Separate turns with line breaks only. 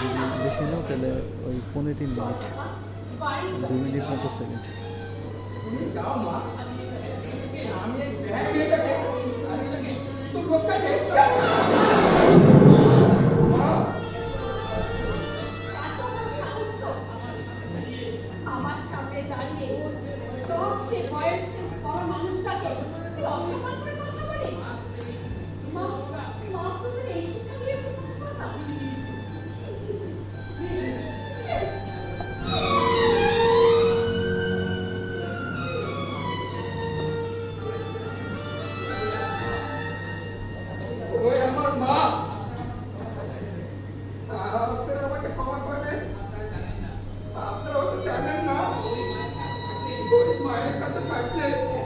যদি বেশি নাও তাহলে ওই পনেরো মিনিট দু মিনিট পঞ্চাশ সেকেন্ড।
আমার সামনে দাঁড়িয়ে সবচেয়ে মানুষটাকে
my the attack.